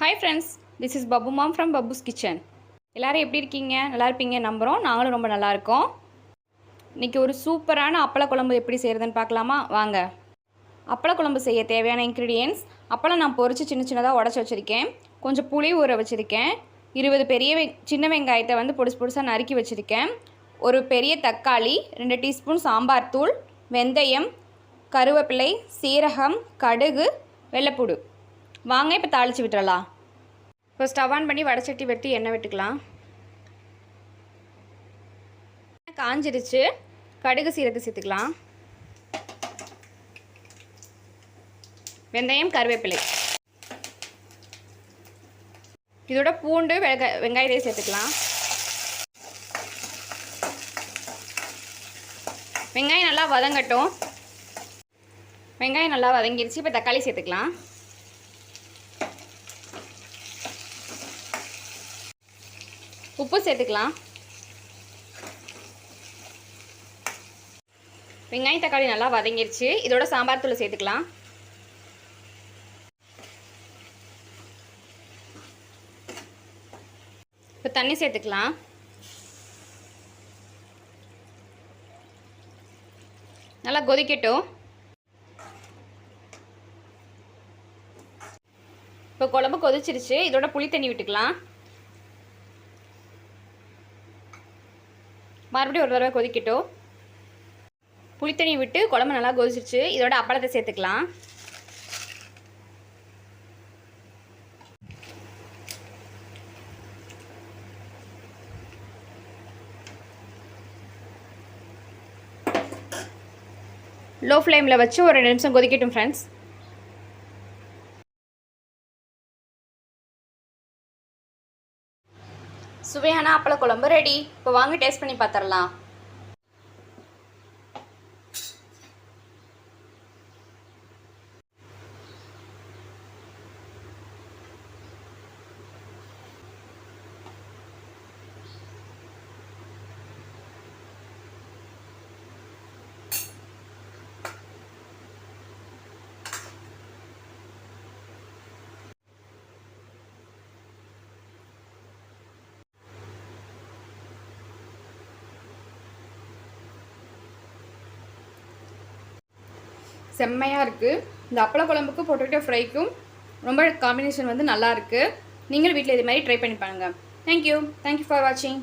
Hi friends this is Pappu mom from Pappu's kitchen எல்லோரும் எப்படி இருக்கீங்க? நல்லா இருப்பீங்க நம்புகிறோம் நாங்களும் ரொம்ப நல்லாயிருக்கோம் இன்றைக்கி ஒரு சூப்பரான அப்பள குழம்பு எப்படி செய்கிறதுன்னு பார்க்கலாமா? வாங்க. அப்பள குழம்பு செய்ய தேவையான இன்க்ரீடியன்ஸ் அப்பளம் நான் பொறித்து சின்ன சின்னதாக உடச்சி வச்சுருக்கேன். கொஞ்சம் புளி ஊற வச்சுருக்கேன். இருபது பெரிய வெ சின்ன வெங்காயத்தை வந்து பொடிசு பொடிசாக நறுக்கி வச்சுருக்கேன். ஒரு பெரிய தக்காளி ரெண்டு டீஸ்பூன் சாம்பார் தூள் வெந்தயம் கருவேப்பிலை சீரகம் கடுகு வெள்ளைப்பூடு. வாங்க இப்போ தாளித்து விட்டுறலாம். இப்போ ஸ்டவ் ஆன் பண்ணி வடச்சட்டி வெட்டி எண்ணெய் விட்டுக்கலாம். காஞ்சிருச்சு. கடுகு சீரகு சேர்த்துக்கலாம். வெந்தயம் கருவேப்பிலை. இதோட பூண்டு வெங்க வெங்காயத்தையும் சேர்த்துக்கலாம். வெங்காயம் நல்லா வதங்கட்டும். வெங்காயம் நல்லா வதங்கிருச்சு. இப்போ தக்காளி சேர்த்துக்கலாம். உப்பு சேர்த்துக்கலாம். வெங்காயம் தக்காளி நல்லா வதங்கிருச்சு. இதோட சாம்பார் தூள் சேர்த்துக்கலாம். இப்போ தண்ணி சேர்த்துக்கலாம். நல்லா கொதிக்கட்டும். இப்போ குழம்பு கொதிச்சிருச்சு. இதோட புளி தண்ணி விட்டுக்கலாம். மறுபடியும் ஒரு தடவை கொதிக்கட்டும். புளித்தண்ணி விட்டு குழம்பு நல்லா கொதிச்சிருச்சு. இதோட அப்பளத்தை சேர்த்துக்கலாம். லோ ஃப்ளேமில் வச்சு ஒரு ரெண்டு நிமிஷம் கொதிக்கட்டும் ஃப்ரெண்ட்ஸ் சுவையான அப்பள குழம்பு ரெடி இப்போ வாங்க டேஸ்ட் பண்ணி பார்த்துடலாம் செம்மையாக இருக்குது இந்த அப்பள குழம்புக்கும் பொட்டேட்டோ ஃப்ரைக்கும் ரொம்ப காம்பினேஷன் வந்து நல்லா இருக்குது நீங்களும் வீட்டில் இது மாதிரி ட்ரை பண்ணி பாருங்கள் தேங்க்யூ தேங்க்யூ ஃபார் வாட்சிங்